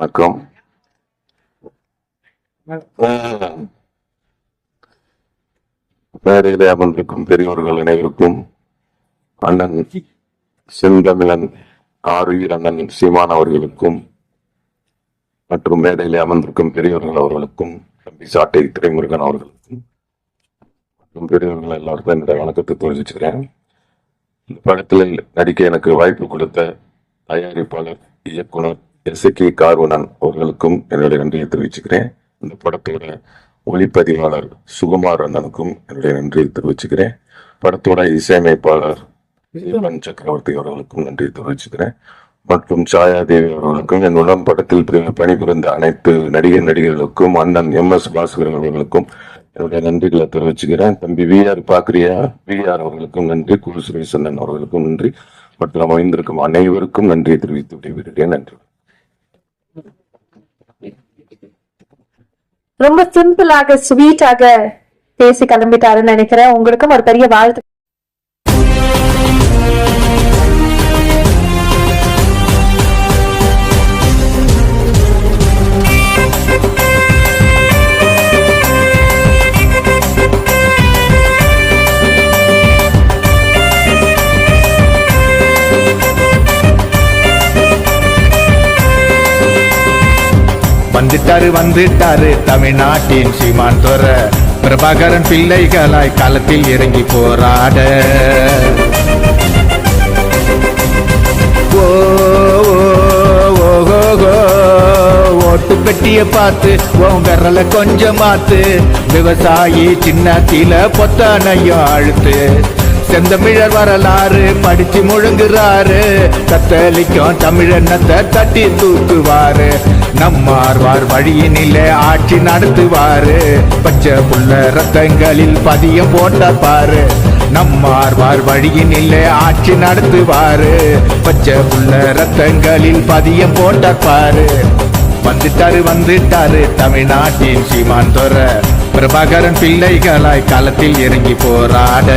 வணக்கம். மேடையிலே அமர்ந்திருக்கும் பெரியோர்கள் அனைவருக்கும் அண்ணன் செந்தமிழன் ஆறுயிர் அண்ணன் சீமான் அவர்களுக்கும் மற்றும் மேடையிலே அமர்ந்திருக்கும் பெரியோர்கள் அவர்களுக்கும் தம்பி சாட்டை துரைமுருகன் அவர்களுக்கும் மற்றும் பெரியவர்கள் எல்லாருக்கும் என்னுடைய வணக்கத்தை தெரிவிச்சுக்கிறேன். இந்த படத்தில் நடிக்க எனக்கு வாய்ப்பு கொடுத்த தயாரிப்பாளர் இயக்குனர் எஸ் கே கார்வனன் அவர்களுக்கும் என்னுடைய நன்றியை தெரிவிச்சுக்கிறேன். இந்த படத்தோட ஒளிப்பதிவாளர் சுகுமார் அண்ணனுக்கும் என்னுடைய நன்றியை தெரிவிச்சுக்கிறேன். படத்தோட இசையமைப்பாளர் ஜீவன் சக்கரவர்த்தி அவர்களுக்கும் நன்றி தெரிவிச்சுக்கிறேன். மற்றும் சாயாதேவி அவர்களுக்கும் என்னுடன் படத்தில் பணிபுரிந்த அனைத்து நடிகர் நடிகர்களுக்கும் அண்ணன் எம் எஸ் பாஸ்கரன் அவர்களுக்கும் என்னுடைய நன்றிகளை தெரிவிச்சுக்கிறேன். தம்பி V R Bagaria V R அவர்களுக்கும் நன்றி குரு சுரேசன் அவர்களுக்கும் நன்றி. மற்றும் அமைந்திருக்கும் அனைவருக்கும் நன்றியை தெரிவித்து விடைபெறுகிறேன். நன்றி. ரொம்ப சிம்பிளாக ஸ்வீட்டாக பேசி கிளம்பிட்டாருன்னு நினைக்கிறேன். உங்களுக்கும் ஒரு பெரிய வாழ்த்து. வந்துட்டாரு வந்துட்டாரு தமிழ்நாட்டின் சீமான் துற. பிரபாகரன் பிள்ளைகளாய் களத்தில் இறங்கி போராட. ஓ, ஓ, ஓட்டு பெட்டிய பார்த்து உன் விரல கொஞ்சம் மாத்து. விவசாயி சின்னத்தில பொத்தானையும் அழுத்து. செந்தமிழர் வரலாறு படிச்சு முழுங்குறாரு. தத்தளிக்கும் தமிழனத்தை தட்டி தூக்குவாரு. நம்மார்வார் வழியினிலே ஆட்சி நடத்துவாரு. பச்சை புள்ள ரத்தங்களில் பதியம் போட்ட பாரு நம்மார்வார் வழியினிலே ஆட்சி நடத்துவாரு. பச்சை புள்ள ரத்தங்களில் பதியம் போட்ட பாரு வந்துட்டாரு வந்துட்டாரு தமிழ்நாட்டின் சீமான் துற பிரபாகரன் பிள்ளைகளாய் களத்தில் இறங்கி போராட.